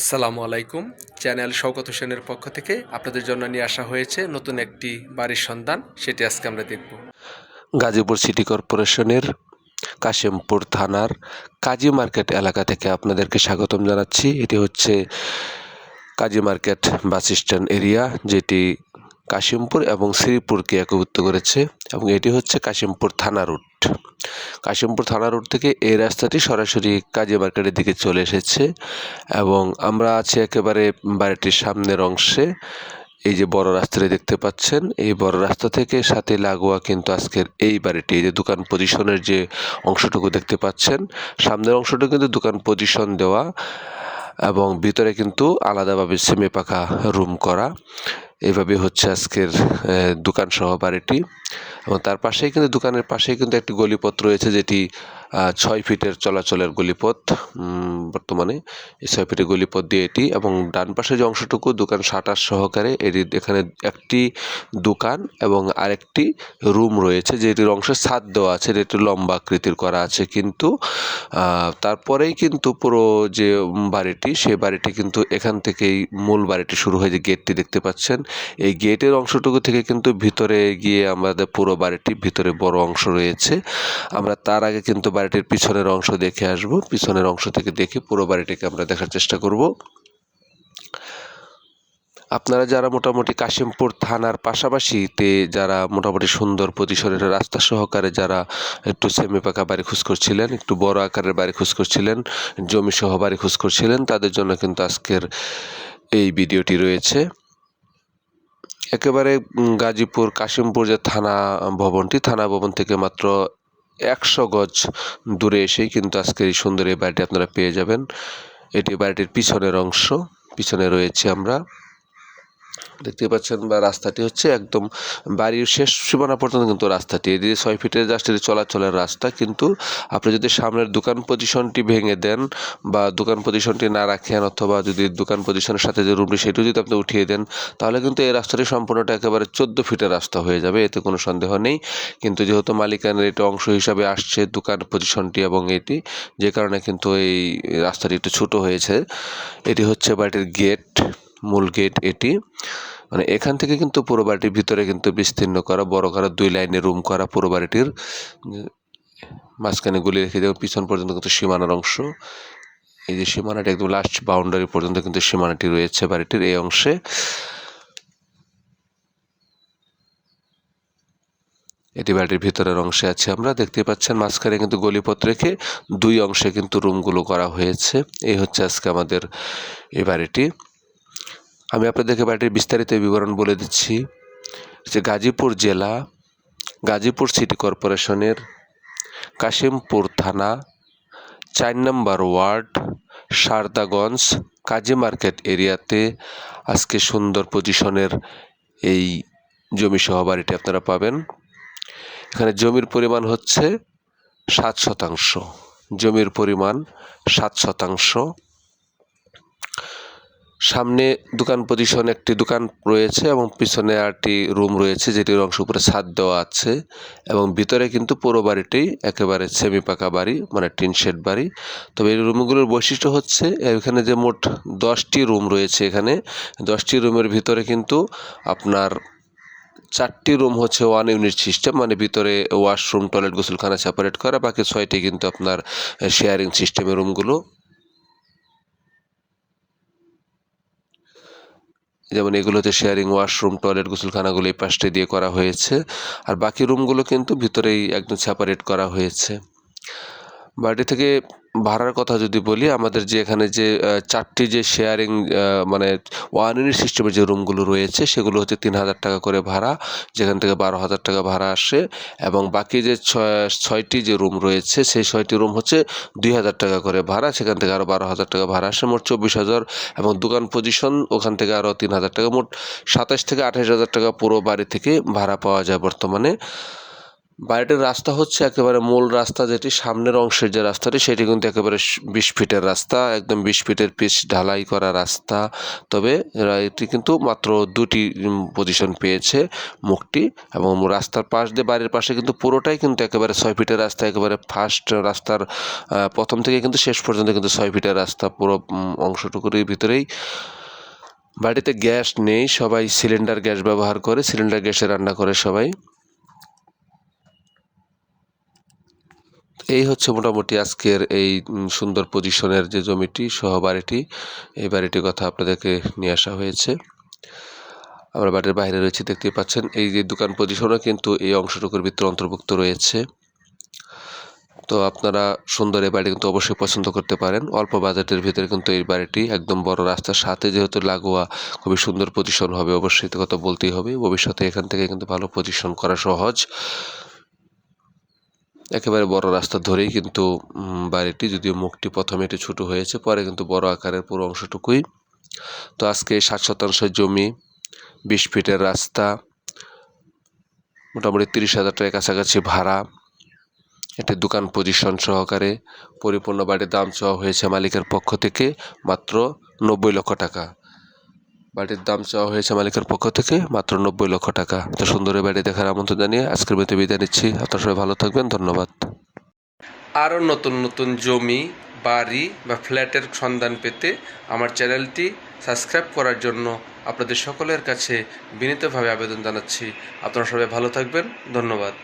আসসালামু আলাইকুম। চ্যানেল শওকত হোসেনের পক্ষ থেকে আপনাদের জন্য নিয়ে আসা হয়েছে নতুন একটি বাড়ির সন্ধান। সেটি আজকে আমরা দেখব। গাজীপুর সিটি কর্পোরেশনের কাশিমপুর থানার কাজী মার্কেট এলাকা থেকে আপনাদেরকে স্বাগতম জানাচ্ছি। এটি হচ্ছে Kazi market bus stand area, যেটি কাশিমপুর এবং শ্রীপুরকে একভুক্ত করেছে এবং এটি হচ্ছে কাশিমপুর থানা রুট। কাশিমপুর থানা রোড থেকে এই রাস্তাটি সরাসরি কাজী মার্কেটের দিকে চলে এসেছে এবং আমরা আছি একেবারে বাড়িটির সামনের অংশে। এই যে বড় রাস্তাটি দেখতে পাচ্ছেন, এই বড় রাস্তা থেকে সাথে লাগোয়া কিন্তু আজকের এই বাড়িটি। এই যে দোকান পজিশনের যে অংশটুকু দেখতে পাচ্ছেন, সামনের অংশটা কিন্তু দোকান পজিশন দেওয়া এবং ভিতরে কিন্তু আলাদাভাবে সেমি পাকা রুম করা। এইভাবে হচ্ছে আজকের দোকান সহ বাড়িটি। এবং তার পাশেই কিন্তু, দোকানের পাশেই কিন্তু একটি গলিপথ রয়েছে যেটি ছয় ফিটের চলাচলের গলিপথ বর্তমানে এই ছয় ফিটের গলিপথ দিয়ে এটি এবং ডান পাশে যে অংশটুকু, দোকান শাটার সহকারে এটি এখানে একটি দোকান এবং আরেকটি রুম রয়েছে যেটির অংশে ছাদ দেওয়া আছে, যেটি লম্বা আকৃতির করা আছে কিন্তু তারপরেই কিন্তু পুরো যে বাড়িটি সেই বাড়িটি কিন্তু এখান থেকেই মূল বাড়িটি শুরু হয়ে যে গেটটি দেখতে পাচ্ছেন। এই গেটের অংশটুকু থেকে কিন্তু ভিতরে গিয়ে আমাদের পুরো বাড়িটি ভিতরে বড় অংশ রয়েছে। আমরা তার আগে কিন্তু বাড়িটির পিছনের অংশ দেখে আসব। পিছনের অংশ থেকে দেখে পুরো বাড়িটিকে আমরা দেখার চেষ্টা করব। আপনারা যারা মোটামুটি কাশিমপুর থানার পাশাপাশিতে, যারা মোটামুটি সুন্দর পরিসরের রাস্তা সহকারে যারা একটু সেমি পাকা বাড়ি খোঁজ করছিলেন, একটু বড় আকারের বাড়ি খোঁজ করছিলেন জমি সহ বাড়ি খোঁজ করছিলেন, তাদের জন্য কিন্তু আজকের এই ভিডিওটি রয়েছে। একেবারে গাজীপুর কাশিমপুর যে থানা ভবনটি, থানা ভবন থেকে মাত্র একশো গজ দূরে এসেই কিন্তু আজকের এই সুন্দর এই বাড়িটি আপনারা পেয়ে যাবেন। এটি বাড়িটির পিছনের অংশ, পিছনে রয়েছে আমরা। দেখতে পাচ্ছেন বা রাস্তাটি হচ্ছে একদম বাড়ির শেষ সীমানা পর্যন্ত কিন্তু রাস্তাটি। এদিকে ছয় ফিটের জাস্ট এটি চলাচলের রাস্তা। কিন্তু আপনি যদি সামনের দোকান পজিশনটি ভেঙে দেন বা দোকান পজিশনটি না রাখেন অথবা যদি দোকান পজিশনের সাথে যে রুমটি, সেটিও যদি আপনি উঠিয়ে দেন, তাহলে কিন্তু এই রাস্তাটি সম্পূর্ণটা একেবারে চোদ্দ ফিটের রাস্তা হয়ে যাবে। এতে কোনো সন্দেহ নেই। কিন্তু যেহেতু মালিকানের এটা অংশ হিসাবে আসছে দোকান পজিশনটি এবং এটি, যে কারণে কিন্তু এই রাস্তাটি একটু ছোটো হয়েছে। এটি হচ্ছে বাড়িটির গেট। মূল গেট এটি। মানে এখান থেকে কিন্তু পুরো বাড়িটির ভিতরে কিন্তু বিস্তীর্ণ করা, বড় করা, দুই লাইনে রুম করা পুরো বাড়িটির। মাঝখানে গুলি রেখে দেবো পিছন পর্যন্ত কিন্তু সীমানার অংশ। এই যে সীমানাটি একদম লাস্ট বাউন্ডারি পর্যন্ত কিন্তু সীমানাটি রয়েছে বাড়িটির এই অংশে। এটি বাড়িটির ভিতরের অংশে আছে আমরা। দেখতে পাচ্ছেন মাঝখানে কিন্তু গলিপথ রেখে দুই অংশে কিন্তু রুমগুলো করা হয়েছে। এই হচ্ছে আজকে আমাদের এই বাড়িটি। আমি আপনাদেরকে বাড়িটির বিস্তারিত বিবরণ বলে দিচ্ছি যে গাজীপুর জেলা, গাজীপুর সিটি কর্পোরেশনের কাশিমপুর থানা, চার number ward, Saradaganj, Kazi market এরিয়াতে আজকে সুন্দর পজিশনের এই জমি সহ বাড়িটি আপনারা পাবেন। এখানে জমির পরিমাণ হচ্ছে সাত শতাংশ। জমির পরিমাণ সাত শতাংশ। সামনে দোকান পজিশন একটি দোকান রয়েছে এবং পিছনে আরটি রুম রয়েছে যেটির অংশ উপরে ছাদ দেওয়া আছে এবং ভিতরে কিন্তু পুরো বাড়িটি একেবারে সেমি পাকা বাড়ি মানে টিন শেড বাড়ি। তবে এই রুমগুলোর বৈশিষ্ট্য হচ্ছে এখানে যে মোট দশটি রুম রয়েছে এখানে, দশটি রুমের ভিতরে কিন্তু আপনার চারটি রুম হচ্ছে ওয়ান ইউনিট সিস্টেম মানে ভিতরে ওয়াশরুম টয়লেট গোসলখানা সেপারেট করা, বাকি ছয়টি কিন্তু আপনার শেয়ারিং সিস্টেমের রুমগুলো যেমন এগুলোতে শেয়ারিং ওয়াশরুম টয়লেট গোসলখানাগুলো এই পাশটা দিয়ে করা হয়েছে। আর বাকি রুমগুলো কিন্তু ভিতরেই একদম সেপারেট করা হয়েছে। বাড়ি থেকে ভাড়ার কথা যদি বলি, আমাদের যে এখানে যে চারটি যে শেয়ারিং মানে ওয়ান ইউনিট সিস্টেমের যে রুমগুলো রয়েছে, সেগুলো হচ্ছে তিন হাজার টাকা করে ভাড়া, যেখান থেকে বারো হাজার টাকা ভাড়া আসে। এবং বাকি যে ছয়টি যে রুম রয়েছে, সেই ছয়টি রুম হচ্ছে দুই হাজার টাকা করে ভাড়া, সেখান থেকে আরও বারো হাজার টাকা ভাড়া আসে, মোট চব্বিশ হাজার। এবং দোকান পজিশন ওখান থেকে আরও তিন হাজার টাকা, মোট সাতাশ থেকে আঠাশ হাজার টাকা পুরো বাড়ি থেকে ভাড়া পাওয়া যায় বর্তমানে। বাড়িটির রাস্তা হচ্ছে একেবারে মূল রাস্তা যেটি, সামনের অংশের যে রাস্তাটি, সেটি কিন্তু একেবারে বিশ ফিটের রাস্তা, একদম বিশ ফিটের পিচ ঢালাই করা রাস্তা। তবে এটি কিন্তু মাত্র দুটি পজিশন পেয়েছে মুখটি এবং রাস্তার পাশ দিয়ে বাড়ির পাশে কিন্তু পুরোটাই কিন্তু একেবারে ছয় ফিটের রাস্তা, একেবারে ফার্স্ট রাস্তার প্রথম থেকে কিন্তু শেষ পর্যন্ত কিন্তু ছয় ফিটের রাস্তা পুরো অংশটুকুর ভিতরেই। বাড়িতে গ্যাস নেই, সবাই সিলিন্ডার গ্যাস ব্যবহার করে, সিলিন্ডার গ্যাসে রান্না করে সবাই। এই হচ্ছে মোটামুটি আজকের এই সুন্দর পজিশনের যে জমিটি, সহ বাড়িটি, এই বাড়িটির কথা আপনাদেরকে নিয়ে আসা হয়েছে। আমরা বাড়ির বাইরে রয়েছে দেখতে পাচ্ছেন। এই যে দোকান পজিশনও কিন্তু এই অংশটুকুর ভিতরে অন্তর্ভুক্ত রয়েছে। তো আপনারা সুন্দর এই বাড়ি কিন্তু অবশ্যই পছন্দ করতে পারেন। অল্প বাজেটের ভিতরে কিন্তু এই বাড়িটি একদম বড় রাস্তার সাথে যেহেতু লাগোয়া, খুবই সুন্দর পজিশন হবে, অবশ্যই কথা বলতেই হবে। ভবিষ্যতে এখান থেকে কিন্তু ভালো পজিশন করা সহজ। একেবারে বড় রাস্তা ধরেই কিন্তু বাড়িটি যদিও মুখটি প্রথমে একটু ছোটো হয়েছে, পরে কিন্তু বড় আকারের পুরো অংশটুকুই। তো আজকে ষাট শতাংশ জমি, বিশ ফিটের রাস্তা, মোটামুটি তিরিশ হাজার টাকার কাছাকাছি ভাড়া, একটি দোকান পজিশন সহকারে, পরিপূর্ণ বাড়ির দাম চাওয়া হয়েছে মালিকের পক্ষ থেকে মাত্র নব্বই লক্ষ টাকা। বাড়ির দাম চাওয়া হয়েছে মালিকের পক্ষ থেকে মাত্র নব্বই লক্ষ টাকা। তো সুন্দর বাড়ি দেখার আমন্ত্রণ জানিয়ে আজকের মধ্যে বিদায় নিচ্ছি। আপনার সবাই ভালো থাকবেন, ধন্যবাদ। আরও নতুন নতুন জমি, বাড়ি বা ফ্ল্যাটের সন্ধান পেতে আমার চ্যানেলটি সাবস্ক্রাইব করার জন্য আপনাদের সকলের কাছে বিনীতভাবে আবেদন জানাচ্ছি। আপনারা সবাই ভালো থাকবেন, ধন্যবাদ।